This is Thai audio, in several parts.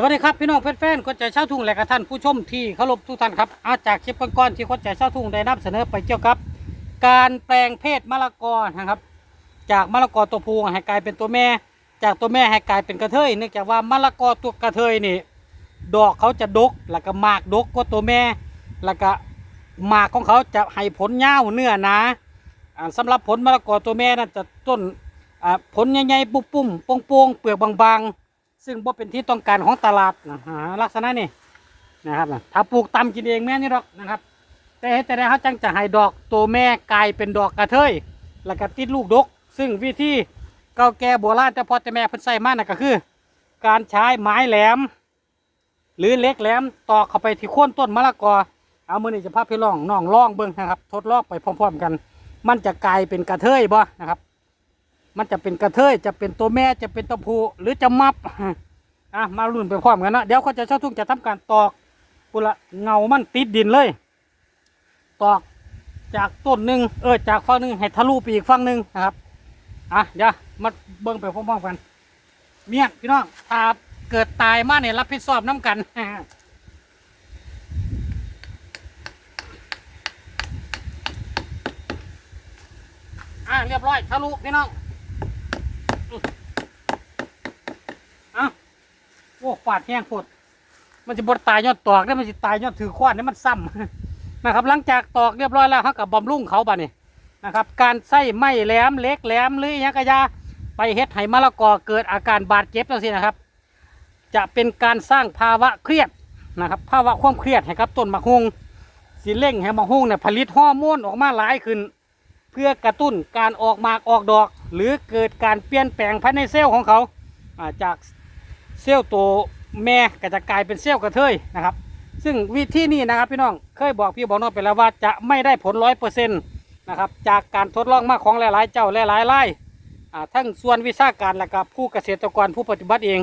สวัสดีครับพี่น้องแฟนๆคนใจเช่าทุ่งและกท่านผู้ชมที่เคารพทุกท่านครับอาจากคลิปก่อนๆที่คนใจเช่าทุ่งได้นำเสนอไปเกี่ยวกับ การแปลงเพศมะละกอนะครับ จากมะละกอตัวผู้ให้กลายเป็นตัวแม่ จากตัวแม่ให้กลายเป็นกระเทยเนื่องจากว่ามะละกอตัวกระเทยนี่ดอกเขาจะดกแล้วก็หมากดกกว่าตัวแม่ แล้วก็หมากของเขาจะให้ผลยาเนื้อนาอ่าสำหรับผลมะละกอตัวแม่นั้นจะต้นผลใหญ่ๆปุ้มๆโป่งๆเปลือกบางๆ ซึ่งบ่เป็นที่ต้องการของตลาดนะฮะลักษณะนี้นะครับนะถ้าปลูกตำกินเองแม่นี่หรอกนะครับ แต่แต่ได้เขาจังจะให้ดอกตัวแม่กลายเป็นดอกกระเทยแล้วก็ติดลูกดก ซึ่งวิธีเก่าแก่โบราณแต่พอแต่แม่เพิ่นใส่มานะก็คือ การใช้ไม้แหลม หรือเล็กแหลมตอกเข้าไปที่โคนต้นมะละกอเอามือนี่จะพาพี่ลองน้องลองเบิ่งนะครับ ทดลองไปพร้อมๆกัน มันจะกลายเป็นกระเทยบ่นะครับ มันจะเป็นกระเทยจะเป็นตัวแม่จะเป็นตัวผู้หรือจะมับอะมาลุ้นไปพร้อมกันนะเดี๋ยวเขาจะเช่าทุ่งจะทำการตอกปุละเงามันติดดินเลย ตอกจากต้นหนึ่งเออจากฝั่งหนึ่งให้ทะลุไปอีกฝั่งหนึ่งนะครับอะเดี๋ยวมาเบิ่งไปพร้อมๆกัน เมียพี่น้องถ้าเกิดตายมาเนี่ยรับผิดชอบน้ำกันอะเรียบร้อยทะลุพี่น้อง อืมเอะโอ้ฟาดแห้งโคตรมันจะบดตายยอดตอกได้มันจะตายยอดถือขวานนี่มันซ้ำนะครับ หลังจากตอกเรียบร้อยแล้วเขากับบำรุงเขาบ้านี่นะครับ การใส่ไม้แหลมเล็กแหลมหรือยังกระยาไปเฮ็ดให้มะละกอเกิดอาการบาดเจ็บจังซี่นะครับ จะเป็นการสร้างภาวะเครียดนะครับ ภาวะความเครียดให้กับต้นมะฮุงสิเร่งให้มะฮุงเนี่ยผลิตฮอร์โมนออกมาหลายขึ้น เพื่อกระตุ้นการออกหมากออกดอก หรือเกิดการเปลี่ยนแปลงภายในเซลล์ของเขาจากเซลล์ตัวแม่ก็จะกลายเป็นเซลล์กระเทยนะครับ ซึ่งวิธีนี้นะครับพี่น้องเคยบอกพี่บอกน้องไปแล้วว่าจะไม่ได้ผลร้อยเปอร์เซ็นต์นะครับจากการทดลองมากของหลายๆ เจ้าหลายๆรายอ่าทั้งส่วนวิชาการและกับผู้เกษตรกรผู้ปฏิบัติเอง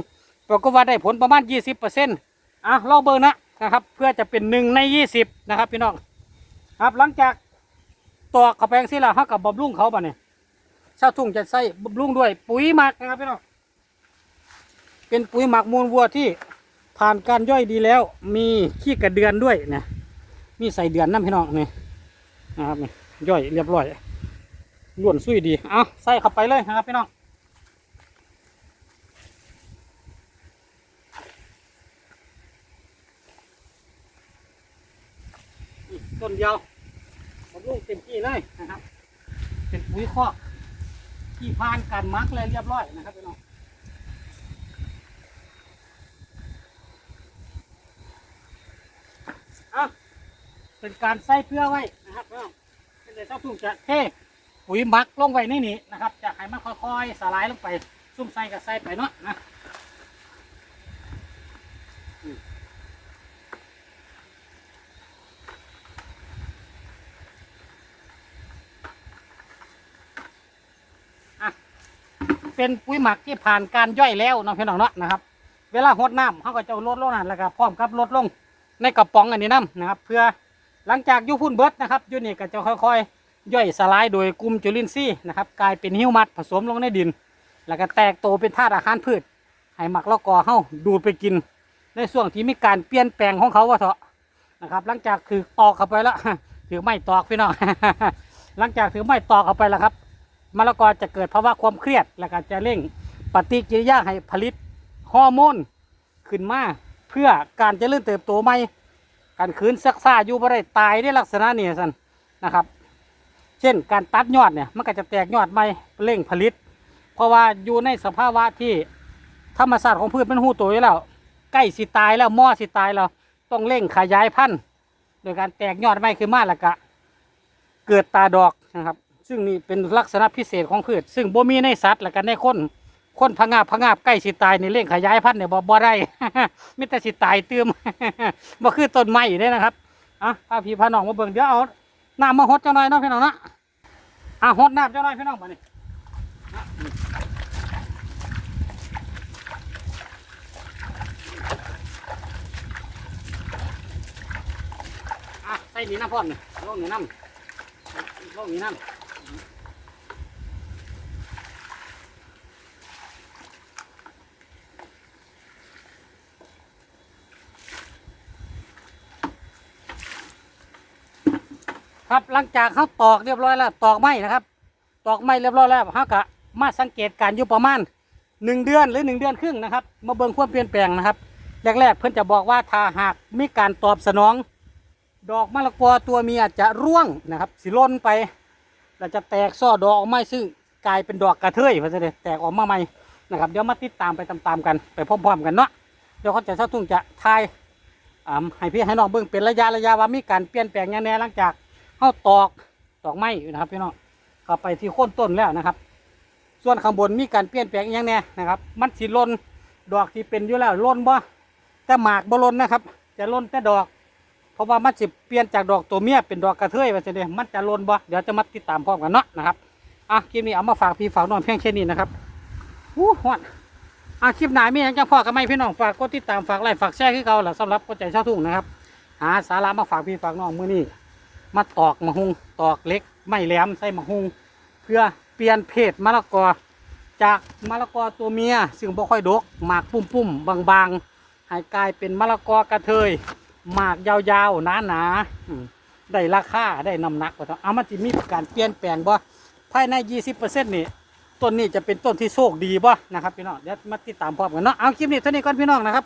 ปรากฏว่าได้ผลประมาณ 20%อะลองเบอร์นะนะครับ เพื่อจะเป็นหนึ่งใน 20 นะครับพี่น้องครับหลังจาก ตอกเข้าไปจังซี่ละเขากับบำรุงเขาบ่เนี่ยชาวทุ่งจะใส่บำรุงด้วย ปุ๋ยหมักนะครับพี่น้องเป็นปุ๋ยหมักมูลวัวที่ผ่านการย่อยดีแล้ว มีขี้กระเดือนด้วยนะมีใส่เดือนน้ำพี่น้องนี่นะครับนี่ย่อยเรียบร้อยล้วนซุยดีเอาใส่เข้าไปเลยนะครับพี่น้องต้นเดียว เต็มที่เลยนะครับ เป็นปุ๋ยคอกที่ผ่านการมักแล้วเรียบร้อยนะครับพี่น้องเอาเป็นการใส่เพื่อไว้นะครับพี่น้องเป็นเดี๋ยเจ้าทุ่งจะเทปุ๋ยมักลงไว้ในนี้นะครับ จะให้มันค่อยๆสลายลงไปซุ่มใส่กับใส่ไปเนาะนะ เป็นปุ๋ยหมักที่ผ่านการย่อยแล้วเนาะพี่น้องเนาะนะครับ เวลาหดน้ำเขาก็จะลดลงนั่นแล้วก็พร้อมกับลดลงในกระป๋องอันนี้น้ำนะครับ เพื่อหลังจากยูพุ่นเบิร์ดนะครับยูนี่ก็จะค่อยๆ ย่อยสลายโดยกลุ่มจุลินทรีย์นะครับกลายเป็นหิวมัดผสมลงในดิน แล้วก็แตกโตเป็นธาตุอาหารพืชให้หมักแล้วกอเฮาดูดไปกิน ในช่วงที่มีการเปลี่ยนแปลงของเขาว่าเถอะนะครับ หลังจากถือตอกเข้าไปแล้วถือไม้ตอกพี่น้องหลังจากถือไม้ตอกเข้าไปแล้วครับ มะละกอจะเกิดภาวะความเครียด และก็จะเร่งปฏิกิริยาให้ผลิตฮอร์โมนขึ้นมาเพื่อการเจริญเติบโตใหม่การคืนซักซ่าอยู่บ่ได้ตายได้ลักษณะนี้สันนะครับ เช่นการตัดยอดเนี่ยมันก็จะแตกยอดใหม่เร่งผลิต เพราะว่าอยู่ในสภาวะที่ธรรมชาติของพืชเป็นหูตัวอยู่แล้วใกล้สิตายแล้วมอสิตายแล้วต้องเร่งขยายพันธุ์โดยการแตกยอดใหม่ขึ้นมาแล้วก็เกิดตาดอกนะครับ ซึ่งนี่เป็นลักษณะพิเศษของพืช ซึ่งบ่มีในสัตว์และกันในคนคนพงาบพงาบใกล้สิตายในเร่งขยายพันธุ์เนี่ยบ่บ่ได้ มิแต่สิตายเติมบ่คือต้นไม้เด้นะครับอะพาพี่พาน้องมาเบิ่งเดี๋ยวเอาน้ำมาหดเจ้าหน่อยเนาะพี่น้องเนาะอะหดน้ำเจ้าหน่อยพี่น้องมานี่อะอะใส่นี่น้ำพ่อมนี่ลงนี่น้ำลงนี่น้ำ ครับหลังจากเขาตอกเรียบร้อยแล้วตอกไม้นะครับ ตอกไม้เรียบร้อยแล้วเขาก็มาสังเกตการอยู่ประมาณหนึ่งเดือนหรือหนึ่งเดือนครึ่งนะครับ มาเบิ่งความเปลี่ยนแปลงนะครับแรกๆเพื่อนจะบอกว่าถ้าหากมีการตอบสนอง ดอกมะละกอตัวเมียจะร่วงนะครับ สิล่นไปเราจะแตกซ่อดอกออกมาซึ่งกลายเป็นดอกกระเทยเพราะฉะนั้นแตกออกมาใหม่นะครับเดี๋ยวมาติดตามไปตามๆกันไปพร้อมๆกันเนาะเดี๋ยวเขาจะเช่าทุ่งจะทายอ่าให้พี่ให้น้องเบิ่งเป็นระยะระยะว่ามีการเปลี่ยนแปลงยังไงหลังจาก เขาตอกตอกไม้นะครับพี่น้องเข้าไปที่โค่นต้นแล้วนะครับ ส่วนข้างบนมีการเปลี่ยนแปลงอหยังแน่นะครับ มันสิล่นดอกที่เป็นอยู่แล้วล่นบ่แต่หมากบ่ล่นนะครับ จะล่นแต่ดอก เพราะว่ามันสิเปลี่ยนจากดอกตัวเมียเป็นดอกกระเทยว่าจะเดะมันจะล่นบ่เดี๋ยวจะมาติดตามพร้อมกันเนาะนะครับอะคลิปนี้เอามาฝากพี่ฝากน้องเพียงแค่นี้นะครับอู้ฮอนอะคลิปหนามีหยังจะพ่อกับไม่พี่น้องฝากกดติดตามฝากไลค์ฝากแชร์ให้เขาแหละสำหรับกดใจชาวทุ่งนะครับ หาสาระมาฝากพี่ฝากน้องมื้อนี้ มาตอกมะฮุงตอกเล็กไม่แหลมใส่มะฮุงเพื่อเปลี่ยนเพศมะละกอ จากมะละกอตัวเมียซึ่งบ่ค่อยดกหมากปุ่มปุ่มๆบางๆให้กลายเป็นมะละกอกระเทยหมากยาวๆหนาๆอืมได้ราคาได้น้ำหนักว่าเอะเอามันจะมีการเปลี่ยนแปลงบ่ภายใน 20%นี่ต้นนี้จะเป็นต้นที่โชคดีบ่นะครับพี่น้องเดี๋ยวมาติดตามพร้อมกันเนาะเอาคลิปนี้เท่านี้ก่อนพี่น้องนะครับ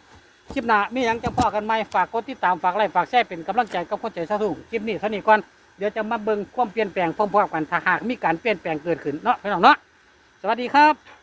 คลิปหน้ามีหยังจะพอกันไหมฝากกดติดตามฝากไลค์ฝากแชร์เป็นกำลังใจกับคนใจสะทุ่งคลิปนี้เท่านี้ก่อนเดี๋ยวจะมาเบิ่งความเปลี่ยนแปลงพร้อมๆกันถ้าหากมีการเปลี่ยนแปลงเกิดขึ้นเนาะพี่น้องเนาะสวัสดีครับ